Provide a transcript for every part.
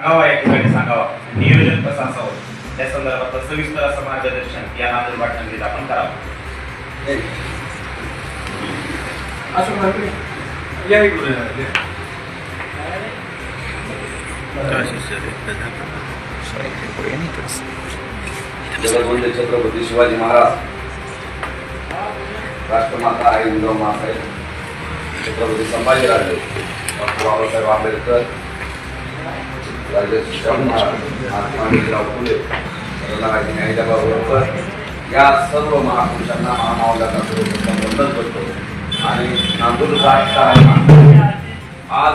सांगावा या ठिकाणी सांगावा. नियोजन कसं असावं? त्या संदर्भात सविस्तर असं मार्गदर्शन या नांदेड वाटणीत आपण करावं. असं म्हणतो या इकडे जगदवंदे छत्रपती शिवाजी महाराज राष्ट्रमाता आई उद्धव मासाहेब छत्रपती संभाजीराजे डॉक्टर बाबासाहेब आंबेडकर राजर्षी शाहू महाराज फुले रत्नागिरी होळकर या सर्व महापुरुषांना महामावल्याचा सर्वप्रथम वंदन करतो आणि नांदूर राजकारणात आज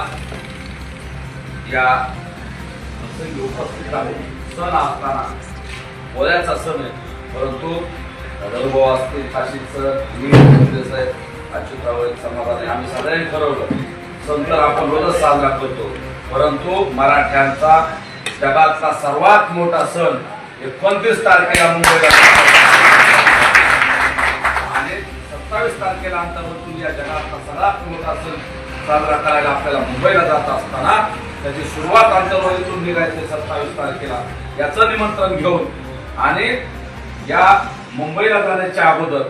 या प्रसंगी उपस्थित आहे सण असताना वयाचा सण आहे परंतु अनुभव असतील काशीचं मी संदेश आहे अच्युतावर समाधान आम्ही सगळ्यांनी ठरवलं सण तर आपण रोजच साजरा करतो परंतु मराठ्यांचा जगातला सर्वात मोठा सण एकोणतीस तारखेला मुंबईला आणि सत्तावीस तारखेला अंतर्गतून या जगातला सर्वात मोठा सण साजरा करायला आपल्याला मुंबईला जात असताना त्याची सुरुवात अंतर्वालीतून निघायचे सत्तावीस तारखेला याचं निमंत्रण घेऊन आणि या मुंबईला जाण्याच्या अगोदर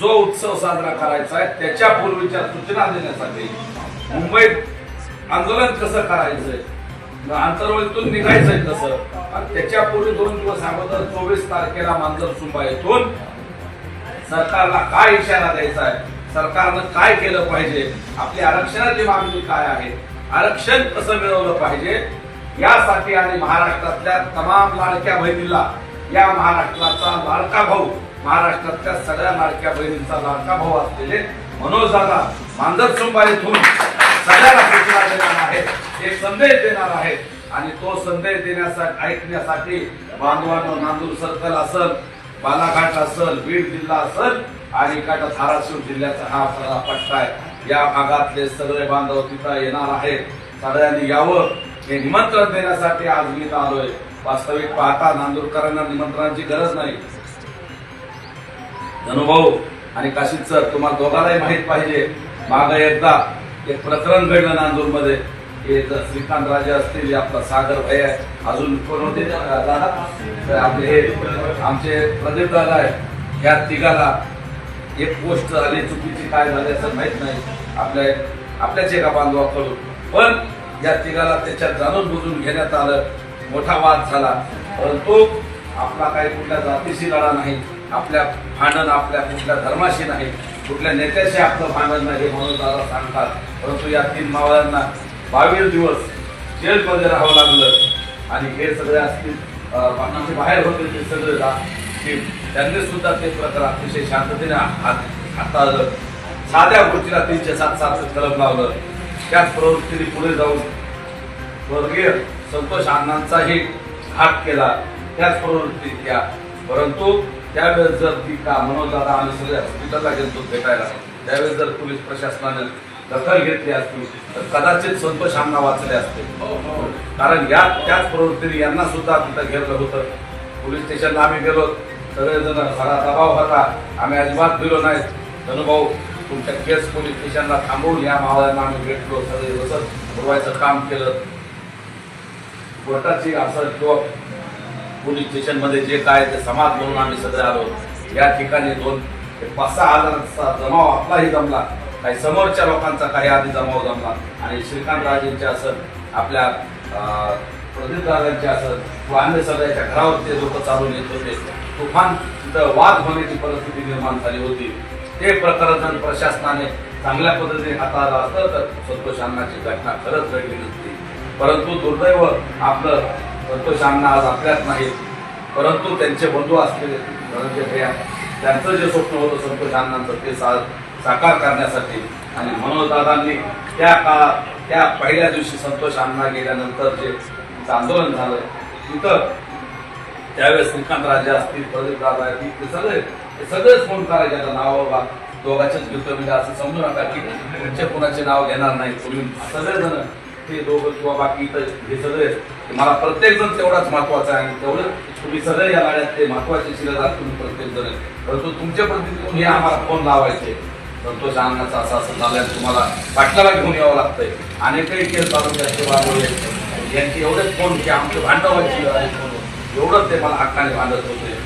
जो उत्सव साजरा करायचा आहे त्याच्या पूर्वीच्या सूचना देण्यासाठी मुंबईत आंदोलन कसं करायचंय? आंतरवळीतून निघायचंय कसं? आणि त्याच्यापूर्वी दोन दिवस अगोदर चोवीस तारखेला मांजर सुंबा येथून सरकारला काय इशारा द्यायचा आहे सरकारनं काय केलं पाहिजे? आपली आरक्षणाची मागणी काय आहे? आरक्षण कसं मिळवलं पाहिजे? यासाठी आणि महाराष्ट्रातल्या तमाम लाडक्या बहिणीला या महाराष्ट्राचा लाडका भाऊ महाराष्ट्रातल्या सगळ्या लाडक्या बहिणींचा लाडका भाऊ असलेले मनोज दादा मांजरसुंबा येथून सगळ्याला सूचना देणार आहेत एक संदेश देणार आहेत आणि तो संदेश देण्यासाठी ऐकण्यासाठी बांधवांनो नांदूर सर्कल असल बालाघाट असल बीड जिल्हा असल आणि इकडचा धाराशिव जिल्ह्याचा हा सगळा पट्टा आहे. या भागातले सगळे बांधव तिथं येणार आहेत. सगळ्यांनी यावं. हे निमंत्रण देण्यासाठी आज मी आलोय. वास्तविक पाहता नांदूरकरांना निमंत्रणाची गरज नाही. धनुभाऊ आणि काशीद सर तुम्हाला दोघांनाही माहीत पाहिजे. माग एकदा एक प्रकरण घडलं नांदूरमध्ये हे श्रीकांत राजे असतील आपला सागर भाई आहे. अजून कोण होते? दादा? तर आपले हे आमचे प्रदीप दादा आहे ह्या तिघाला एक गोष्ट झाली चुकीची काय झाली असं माहीत नाही. आपल्या आपल्याच एका बांधवाकडून. पण या तिघाला त्याच्यात जाणून बुजून घेण्यात आलं. मोठा वाद झाला. परंतु आपला काही कुठल्या जातीशी लढा नाही. आपल्या भांडण आपल्या कुठल्या धर्माशी नाही. कुठल्या नेत्याशी आपलं भांडण नाही हे म्हणून दादा सांगतात. परंतु या तीन मावळ्यांना बावीस दिवस जेलमध्ये राहावं लागलं. आणि हे सगळे असतील अं, बाहेर होते ते सगळे जा- त्यांनी सुद्धा ते प्रकार अतिशय शांततेने हात हाताळलं. साध्या गोष्टीला तीनशे सात सात कलम लावलं. त्याच प्रवृत्तीने पुढे जाऊन स्वर्गीय संतोष अण्णांचाही घात केला. त्याच प्रवृत्तीत त्या परंतु त्यावेळेस जर ती का मनोजदादा आम्ही सगळे हॉस्पिटलला गेलो भेटायला त्यावेळेस जर पोलीस प्रशासनाने दखल घेतली असती तर कदाचित संतोष शामना वाचले असते. कारण या त्याच प्रवृत्तीने यांना सुद्धा तिथं घेतलं होतं. पोलीस स्टेशनला आम्ही गेलो सगळेजण खरा दबाव होता. आम्ही अजिबात गेलो नाही. धनुभाऊ तुमच्या केस पोलीस स्टेशनला थांबवून या मावळ्यांना आम्ही भेटलो. सगळे जसं पुरवायचं काम केलं. कोर्टाची असं किंवा पोलीस स्टेशनमध्ये जे काय ते समाज म्हणून आम्ही सगळे आलो. या ठिकाणी दोन पाच सहा हजारांचा जमाव आपलाही जमला. काही समोरच्या लोकांचा काही आधी जमाव जमला. आणि श्रीकांत राजेंचे असं आपल्या प्रदीप दादांचे असं किंवा अन्य सगळ्याच्या घरावर ते लोक चालून येत होते तुफान तिथं वाद होण्याची परिस्थिती निर्माण झाली होती. ते प्रकरण प्रशासनाने चांगल्या पद्धतीने हाताळलं असतं तर संतोष अन्नाची घटना खरंच घडली नसती. परंतु दुर्दैव आपलं संतोष आज आपल्यात नाहीत. परंतु त्यांचे बंधू असलेले धनंजय भैया त्यांचं जे स्वप्न होतं संतोष ते सा साकार करण्यासाठी आणि मनोजदादांनी त्या काळात त्या पहिल्या दिवशी संतोष अण्णा गेल्यानंतर जे आंदोलन झालं तिथं त्यावेळेस श्रीकांत राजे असतील प्रदीप दादा असतील ते सगळे ते सगळेच फोन करायचे. आता नाव बाबा दोघांचेच घेतो म्हणजे असं समजू नका की तुमचे कोणाचे नाव घेणार नाही तुम्ही सगळेजण ते दोघं किंवा बाकी इथं हे सगळे मला प्रत्येक जण तेवढाच महत्त्वाचा आहे आणि तेवढं तुम्ही सगळे या गाड्यात ते महत्त्वाचे शिलेदार तुम्ही प्रत्येक जण परंतु तुमच्या प्रतिनिधी हे आम्हाला फोन लावायचे. संतोष आणण्याचा असा असं झालाय तुम्हाला पाटलाला घेऊन यावं लागतंय. अनेकही केस तालुक्याचे बांधवले यांचे एवढे फोन की आमचे भांडण व्हायची एवढं ते मला हक्काने भांडत होते.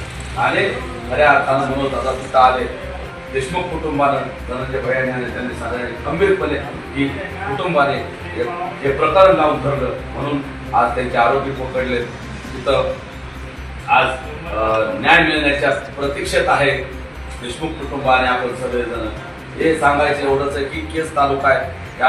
आणि खऱ्या अर्थानं म्हणून दादा तिथं आले? देशमुख कुटुंबानं धनंजय भैयाने आणि त्यांनी साधारण गंभीरपणे ही कुटुंबाने हे हे प्रकरण लावून धरलं. म्हणून आज त्यांचे आरोपी पकडले तिथं आज न्याय मिळण्याच्या प्रतीक्षेत आहे देशमुख कुटुंबाने आपण सगळेजण. हे सांगायचं एवढंच आहे की केस तालुका आहे. या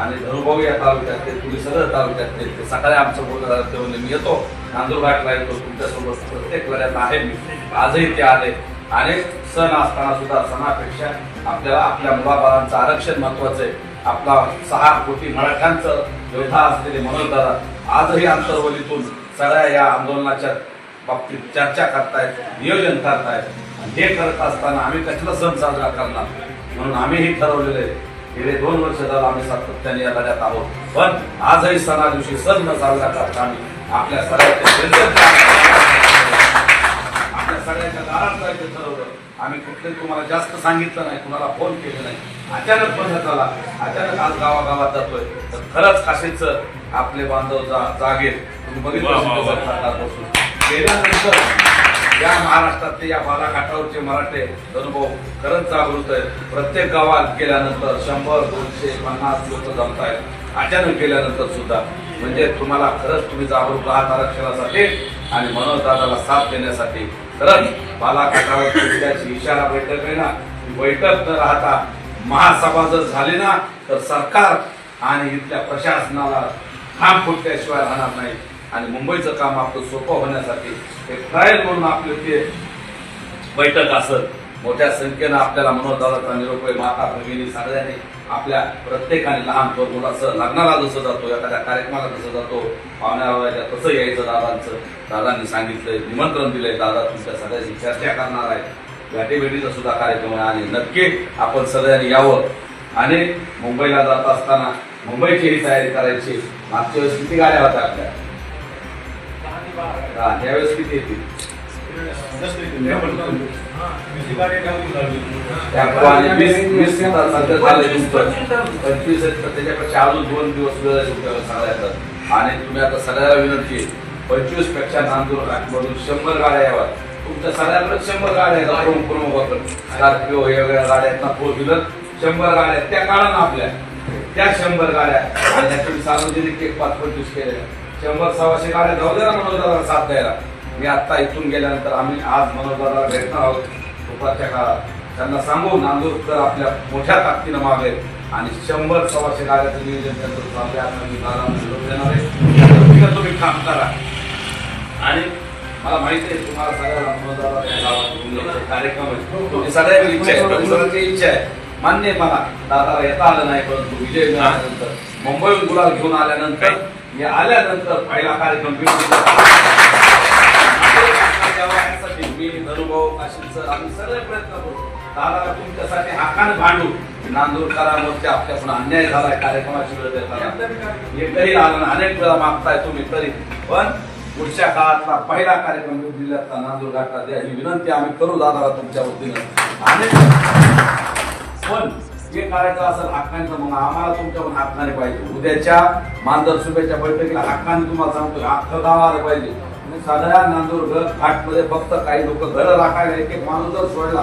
आणि धनुभाऊ या तालुक्यातले तुम्ही सगळं तालुक्यातले ते सकाळी आमचं बोलणं तेव्हा मी येतो. नांदुरबाटला येतो. तुमच्यासोबत प्रत्येक वेळेत आहे मी. आजही ते आले. आणि सण असताना सुद्धा सणापेक्षा आपल्याला आपल्या मुलाबाळांचं आरक्षण महत्वाचं आहे. आपला सहा कोटी मराठ्यांचं योद्धा असलेले मनोज दादा आजही आंतरवलीतून सगळ्या या आंदोलनाच्या बाबतीत चर्चा करतायत नियोजन करतायत. हे करत असताना आम्ही कसला सण साजरा करणार? म्हणून आम्हीही ठरवलेलं आहे गेले दोन वर्ष झालं आम्ही सातत्याने या लढ्यात आहोत. पण आजही सणा दिवशी सण न साजरा करता आम्ही आपल्या सगळ्याच्या आपल्या सगळ्यांच्या दारात जायचं ठरवलं. आम्ही कुठले तुम्हाला जास्त सांगितलं नाही कुणाला फोन केले नाही. अचानक बंद झाला. अचानक आज गावागावात जातोय. तर खरंच काशीच आपले बांधव जा जागेल तुम्ही बघितलं. गेल्यानंतर या महाराष्ट्रातले या बालाघाटावरचे मराठे अनुभव खरंच जागृत आहेत. प्रत्येक गावात गेल्यानंतर शंभर दोनशे पन्नास लोक जमत आहेत अचानक गेल्यानंतर सुद्धा. म्हणजे तुम्हाला खरंच तुम्ही जागरूक आहात आरक्षणासाठी आणि मनोज दादाला साथ देण्यासाठी. खरंच बालाघाटावर इशारा बैठक आहे ना बैठक न राहता महासभा जर झाली ना तर सरकार आणि इथल्या प्रशासनाला ठाम फुटल्याशिवाय राहणार नाही. आणि मुंबईचं काम आपलं सोपं होण्यासाठी एक ट्रायल म्हणून आपले ते बैठक असत मोठ्या संख्येनं आपल्याला मनोदादाचा निरोपय माता भगिनी सगळ्यांनी आपल्या प्रत्येकाने लहान तो मुलाचं लग्नाला जसं जातो एखाद्या कार्यक्रमाला जसं जातो पाहुण्याला कसं यायचं दादांचं. दादांनी सांगितलंय निमंत्रण दिलंय दादा तुमच्या सगळ्याची चर्चा करणार आहे. भेटीभेटीचा सुद्धा कार्यक्रम आहे आणि नक्की आपण सगळ्यांनी यावं. आणि मुंबईला जात असताना मुंबईचीही तयारी करायची. मागच्या वेळेस किती गाड्या होत्या आपल्या? हा, यावेळेस किती येतील? त्या आणि वीस पंचवीस आहेत त्याच्यापेक्षा अजून दोन दिवस वेळ आहे तुमच्याकडे आणि तुम्ही आता सगळ्याला विनंती आहे पंचवीसपेक्षा नांदूर मधून शंभर गाड्या याव्या तुमच्या सगळ्याकडे शंभर गाड्या आहेत प्रमुख प्रमुख स्कॉर्पिओ हे वेगळ्या गाड्या आहेत ना फोर व्हीलर शंभर गाड्या आहेत त्या काढा आपल्या. त्या शंभर गाड्या आणि त्याच्यात सार्वजनिक एक पाच पंचवीस केल्या शंभर सव्वाशे गाड्या जाऊ द्या ना साथ द्यायला. मी आता इथून गेल्यानंतर आम्ही आज मनोजदादाला भेटणार आहोत. दुपारच्या काळात त्यांना सांगू नांदूरकर आपल्या मोठ्या ताकदीनं मागे. आणि शंभर सव्वाशे गाड्याचं नियोजन त्यांचं चालू आहे. देणार आहे. तुम्ही काम करा. आणि मला माहिती आहे तुम्हाला सगळ्याला मनोजदादा कार्यक्रम आहे. तुमची इच्छा आहे. इच्छा आहे. मान्य आहे मला. दादाला येता आलं नाही परंतु विजय मिळाल्यानंतर. मुंबईहून गुलाल घेऊन आल्यानंतर मी आल्यानंतर पहिला कार्यक्रम यासाठी मी धनुभाऊ काशीद सर आम्ही सगळे प्रयत्न करू. दादाला तुमच्यासाठी हाकाने भांडू. नांदूरकरांवरती आपल्याकडून अन्याय झालाय कार्यक्रमाची वेळ देताना. तरी आलं अनेक वेळा मागताय तुम्ही तरी. पण पुढच्या काळातला पहिला कार्यक्रम जिल्ह्यातला नांदूर घाटात द्या ही विनंती आम्ही करू दादाला तुमच्या वतीनं. आणि पण जे करायचं असेल हक्कांचं मग आम्हाला तुमच्याकडून हक्काने पाहिजे. उद्याच्या मानधर सुभेच्या बैठकीला हक्काने तुम्हाला सांगतो हक्क गाव आलं पाहिजे सगळ्या नांदूर घर घाटमध्ये फक्त काही लोक घर राखायला एक एक माणूस जर सोडला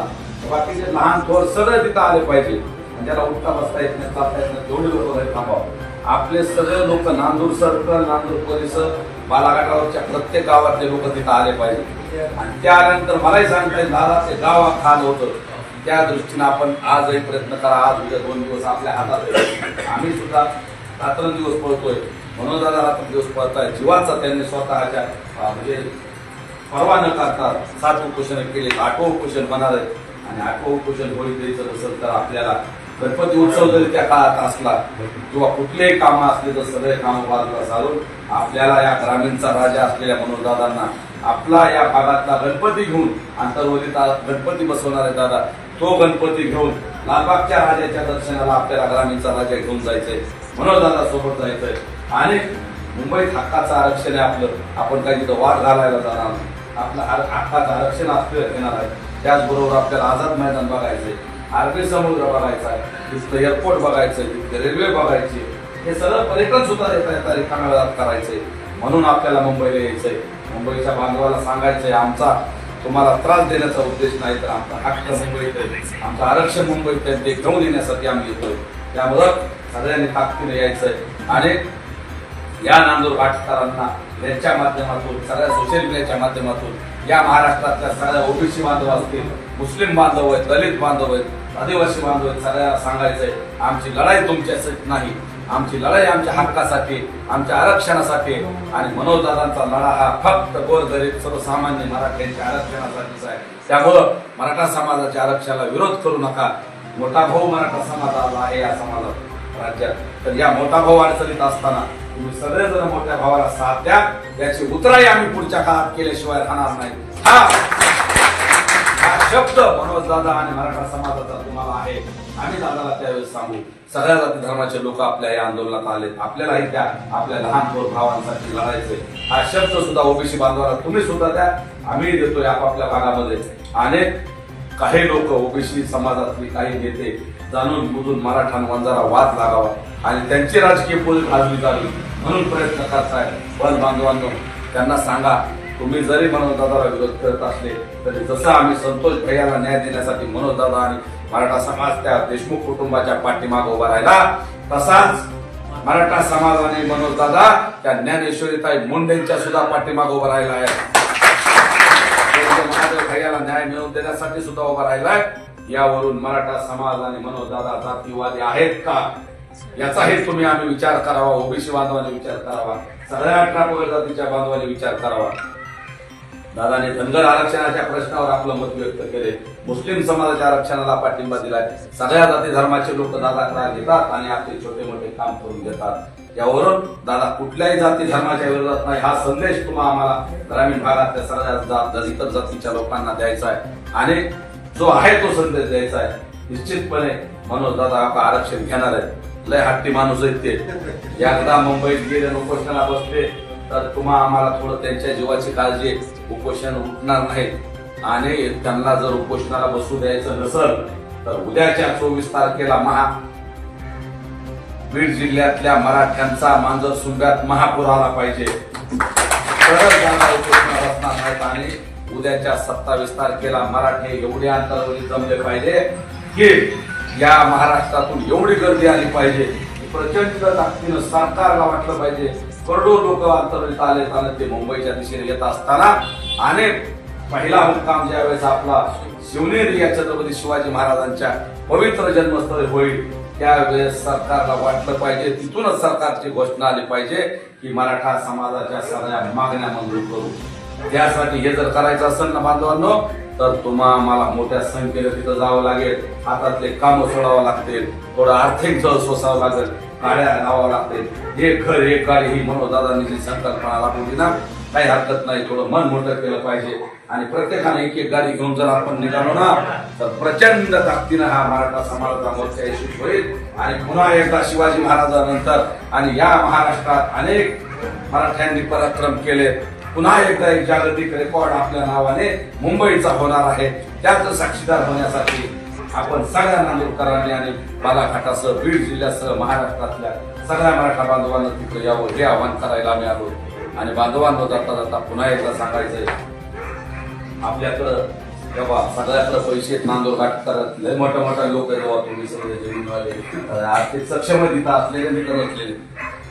बाकीचे लहान थोर सगळे तिथं आले पाहिजे. ज्याला उठता बसता येत नाही चालता येत नाही तेवढे लोक घरी थांबावं. आपले सगळे लोक नांदूर सर्कल नांदूर परिसर बालाघाटावरच्या प्रत्येक गावातले लोक तिथं आले पाहिजे. आणि त्या आल्यानंतर मलाही सांगता येईल दादा ते गाव खाल होतं. त्या दृष्टीनं आपण आजही प्रयत्न करा. आज उद्या दोन दिवस आपल्या हातात आम्ही सुद्धा रात्रंदिवस पळतोय. म्हणून दादा रात्रंदिवस पळताय. जीवाचा त्यांनी स्वतःच्या म्हणजे परवा न करता सात उपोषण केले आठवं उपोषण होणार आहे आणि आठवं उपोषण होळी द्यायचं असेल तर आपल्याला गणपती उत्सव जरी त्या काळात असला किंवा कुठलेही कामं असले तर सगळे कामं बाजूला सारून आपल्याला या ग्रामीणचा राजा असलेल्या मनोजदादांना आपला या भागातला गणपती घेऊन आंतरवलीत गणपती बसवणारे दादा तो गणपती घेऊन लालबागच्या राजाच्या दर्शनाला आपल्याला ग्रामीणचा राजा घेऊन जायचंय मनोजदादा सोबत जायचंय. आणि मुंबईत हक्काचं आरक्षण आहे आपलं. आपण काही तिथं वाद घालायला जाणार नाही. आपलं आर- हक्काचं आरक्षण आपल्याला घेणार आहे. त्याचबरोबर आपल्याला आझाद मैदान बघायचंय. अरबी समुद्र बघायचा आहे. तिथलं एअरपोर्ट बघायचंय. तिथले रेल्वे बघायची. हे सगळं पर्यटन सुद्धा येता येता रिकाम्या वेळात करायचंय. म्हणून आपल्याला मुंबईला यायचंय. मुंबईच्या बांधवाला सांगायचंय आमचा तुम्हाला त्रास देण्याचा उद्देश नाही तर आमचा हक्क मुंबईत आमचं आरक्षण मुंबईत ते घेऊन येण्यासाठी आम्ही येतोय. त्यामुळं सगळ्यांनी ताकदीने यायचंय. आणि या नांदूर वाटकरांना यांच्या माध्यमातून सगळ्या सोशल मीडियाच्या माध्यमातून या महाराष्ट्रातल्या सगळ्या ओबीसी बांधव असतील मुस्लिम बांधव आहेत दलित बांधव आहेत आदिवासी बांधव आहेत सगळ्या सांगायचंय आमची लढाई तुमच्यासाठी नाही. आमची लढाई आमच्या हक्कासाठी आमच्या आरक्षणासाठी आणि मनोजदादांचा लढा हा फक्त गोरगरीब सर्वसामान्य मराठ्यांच्या आरक्षणासाठीच आहे. त्यामुळं मराठा समाजाच्या आरक्षणाला विरोध करू नका. मोठा भाऊ मराठा समाजाला आहे या समाजात राज्यात. तर या मोठा भाऊ अडचणीत असताना तुम्ही सगळेजण मोठ्या भावाला साथ द्या. याची उतराई आम्ही पुढच्या काळात केल्याशिवाय राहणार नाही. हा! हा शब्द मनोज दादा आणि मराठा समाजाचा तुम्हाला आहे. आम्ही दादाला त्यावेळेस सांगू. सगळ्या जाती धर्माचे लोक आपल्या या आंदोलनात आले आपल्यालाही त्या आपल्या लहान थोर भावांसाठी लढायचे हा शब्द सुद्धा ओबीसी बांधवाला तुम्ही सुद्धा द्या. आम्ही देतोय आपापल्या भागामध्ये. अनेक काही लोक ओबीसी समाजातली काही नेते जाणून बुजून मराठा वंजारा वाद लागावा आणि त्यांची राजकीय पोळी भाजली जावी म्हणून प्रयत्न करताय बल बांधवांनो त्यांना सांगा तुम्ही जरी मनोजदादाला विरोध करत असले तरी जसं आम्ही संतोष भैयाला न्याय देण्यासाठी मनोजदादा आणि मराठा समाज त्या देशमुख कुटुंबाच्या पाठीमागे उभा राहिला. तसाच मराठा समाज आणि मनोजदादा त्या ज्ञानेश्वरीताई मुंडेंच्या सुद्धा पाठीमागे उभा राहिला आहे. महादेव भैयाला न्याय मिळवून देण्यासाठी सुद्धा उभा राहिलाय यावरून मराठा समाज आणि मनोजदादा जातीवादी आहेत का? याचाही तुम्ही आम्ही विचार करावा ओबीसी बांधवांनी विचार करावा सगळ्या अठरा पगड जातीच्या बांधवांनी विचार करावा. दादाने धनगर आरक्षणाच्या प्रश्नावर आपलं मत व्यक्त केले. मुस्लिम समाजाच्या आरक्षणाला पाठिंबा दिलाय. सगळ्या जाती धर्माचे लोक दादाकडे घेतात आणि आपले छोटे मोठे काम करून घेतात. यावरून दादा कुठल्याही जाती धर्माच्या विरोधात नाही. हा संदेश तुम्हाला आम्हाला ग्रामीण भागातल्या सगळ्या दलित जातीच्या लोकांना द्यायचा आहे. आणि जो आहे तो संदेश द्यायचा आहे. निश्चितपणे मनोज दादा आपलं आरक्षण घेणार आहे लय हट्टी माणूस आहेत ते. एकदा मुंबईत गेले उपोषणाला बसले तर तुम्हा आम्हाला थोडं त्यांच्या जीवाची काळजी उपोषण उठणार नाही आणि त्यांना जर उपोषणाला बसू द्यायचं नसल तर उद्याच्या चोवीस तारखेला महा बीड जिल्ह्यातल्या मराठ्यांचा मांजर सुंगात महापूर आला पाहिजे. आणि उद्याच्या सत्तावीस तारखेला मराठे एवढे अंतरावरी जमले पाहिजे की या महाराष्ट्रातून एवढी गर्दी आली पाहिजे. प्रचंड ताकदीनं सरकारला वाटलं पाहिजे. करोडो लोक अंतरावरीत आले ते मुंबईच्या दिशेने येत असताना आणि पहिला मुक्काम ज्यावेळेस आपला शिवनेरी या छत्रपती शिवाजी महाराजांच्या पवित्र जन्मस्थळी होईल त्यावेळेस सरकारला वाटलं पाहिजे तिथूनच सरकारची घोषणा आली पाहिजे की मराठा समाजाच्या सगळ्या मागण्या मंजूर करू. त्यासाठी हे जर करायचं असेल ना बांधवांनो तर तुम्हा मला मोठ्या संख्येने तिथं जावं लागेल. हातातले काम सोडावं लागतील. थोडं आर्थिक जळ सोसावं लागेल. गाड्या लावावं लागतील. हे घर हे गाडी ही मनोदादांनी जी संकल्पना लागून ना काही हरकत नाही थोडं मन मोठं केलं पाहिजे. आणि प्रत्येकाने एक एक गाडी घेऊन जर आपण निघालो ना तर प्रचंड ताकदीनं हा मराठा समाजाचा मोर्चा यशस्वी होईल. आणि पुन्हा एकदा शिवाजी महाराजानंतर आणि या महाराष्ट्रात अनेक मराठ्यांनी पराक्रम केले. पुन्हा एकदा एक जागतिक रेकॉर्ड आपल्या नावाने मुंबईचा होणार आहे. त्याच साक्षीदार होण्यासाठी आपण सगळ्या नांदेडकरांनी आणि बालाघाटासह बीड जिल्ह्यासह महाराष्ट्रातल्या सगळ्या मराठा बांधवांना तिथं यावं हे आवाहन करायला आम्ही आलो. आणि बांधवांनो जाता जाता पुन्हा एकदा सांगायचंय. आपल्याकडं तेव्हा सगळ्याकडे पैसे नांदूर घाट करत लय मोठ्या मोठ्या लोक आहेत बाबा तुम्ही सगळे जमीनवाले. अं, आर्थिक सक्षम आहे तिथं असलेले मी नसलेले.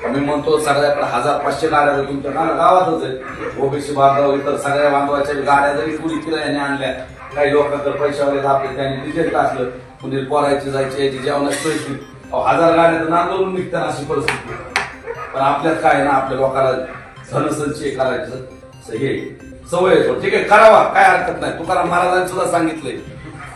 आम्ही म्हणतो सगळ्याकडे हजार पाचशे गाड्या तुमच्या ना गावातच आहेत. ओबीसी बांधव इतर सगळ्या बांधवाच्या गाड्या जरी कुणी किरायाने आणल्या काही लोकांकडे पैशावाले आपले त्यांनी डिझेल टाकलं. कुणी पोरायची जायचे याची जेवणाची सोय हजार गाड्या तर नांदूरून निघतात अशी परिस्थिती. पण आपल्यात काय आहे ना आपल्या लोकांना धनसंचय करायचं. हे. सवय. ठीक आहे करावा. काय हरकत नाही. तुकाराम महाराजांनी सुद्धा सांगितलंय.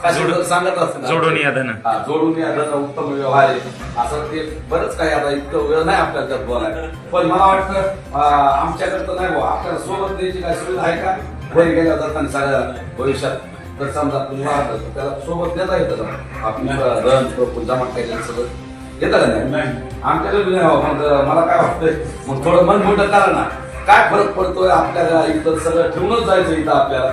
काय जोडून- सांगत असते जोडून या धन हा, जोडून या. धन उत्तम व्यवहार आहे. असं ते बरंच काही आता इतकं वेळ नाही आपल्याला त्यात बोलायला. पण मला वाटतं आमच्याकडे नाही बुवा. आपल्याला सोबत द्यायची काय सुविधा आहे का? घरी गेल्या जाताना सगळ्या भविष्यात. तर समजा तुम्ही वाहत त्याला सोबत देता येतं आपल्याला धन जमा केलेलं सगळं. येतं का नाही? आमच्याकडे बी नाही बाबा. मग मला काय वाटतंय? मग थोडं मन मोठं करा ना. काय फरक पडतोय आपल्याला इथं? सगळं ठेवूनच जायचं इथं आपल्याला.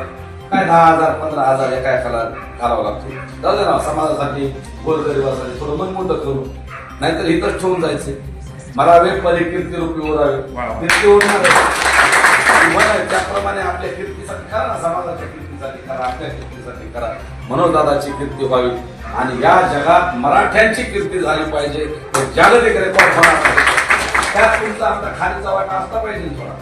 काय दहा हजार पंधरा हजार एका एकाला घालावं लागतो जाऊ दे ना समाजासाठी गोरगरिबासाठी थोडं मन मोठं करू. नाहीतर इथंच ठेवून जायचं. मरावे परी कीर्ती रूपी ओरावे. कीर्ती ओरणार आहे. त्याप्रमाणे आपल्या कीर्तीसाठी करा ना समाजाच्या कीर्तीसाठी करा आपल्या कीर्तीसाठी करा. मनोदादाची कीर्ती व्हावी. आणि या जगात मराठ्यांची कीर्ती झाली पाहिजे. तर जागतिक रेकॉर्ड होणार पाहिजे त्यात तुमचा आमचा खालीचा वाटा असला पाहिजे थोडा.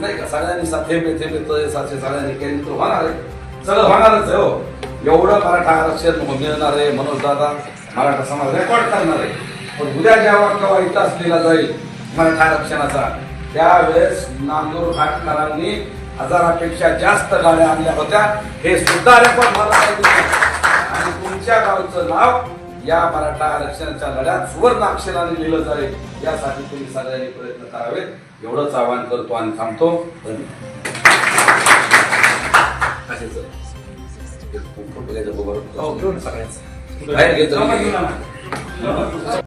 नाही का? सगळ्यांनी सा- थेंबे थेंबे तळे साचे सगळ्यांनी केली तर होणार आहे. सगळं होणारच आहे हो. एवढं मराठा आरक्षण मिळणार आहे मनोज दादा मराठा समाज रेकॉर्ड करणार आहे. पण उद्या जेव्हा केव्हा इतिहास लिहिला जाईल मराठा आरक्षणाचा त्यावेळेस नांदूर घाटकरांनी हजारापेक्षा जास्त गाड्या आणल्या होत्या. हे सुद्धा रेकॉर्ड मला तुमच्या गावचं नाव या मराठा आरक्षणाच्या लढ्यात सुवर्ण अक्षराने लिहिलं जाईल. यासाठी तुम्ही सगळ्यांनी प्रयत्न करावेत. एवढंच आवाहन करतो आणि थांबतो. धन्यवाद. हो बाहेर घेतो.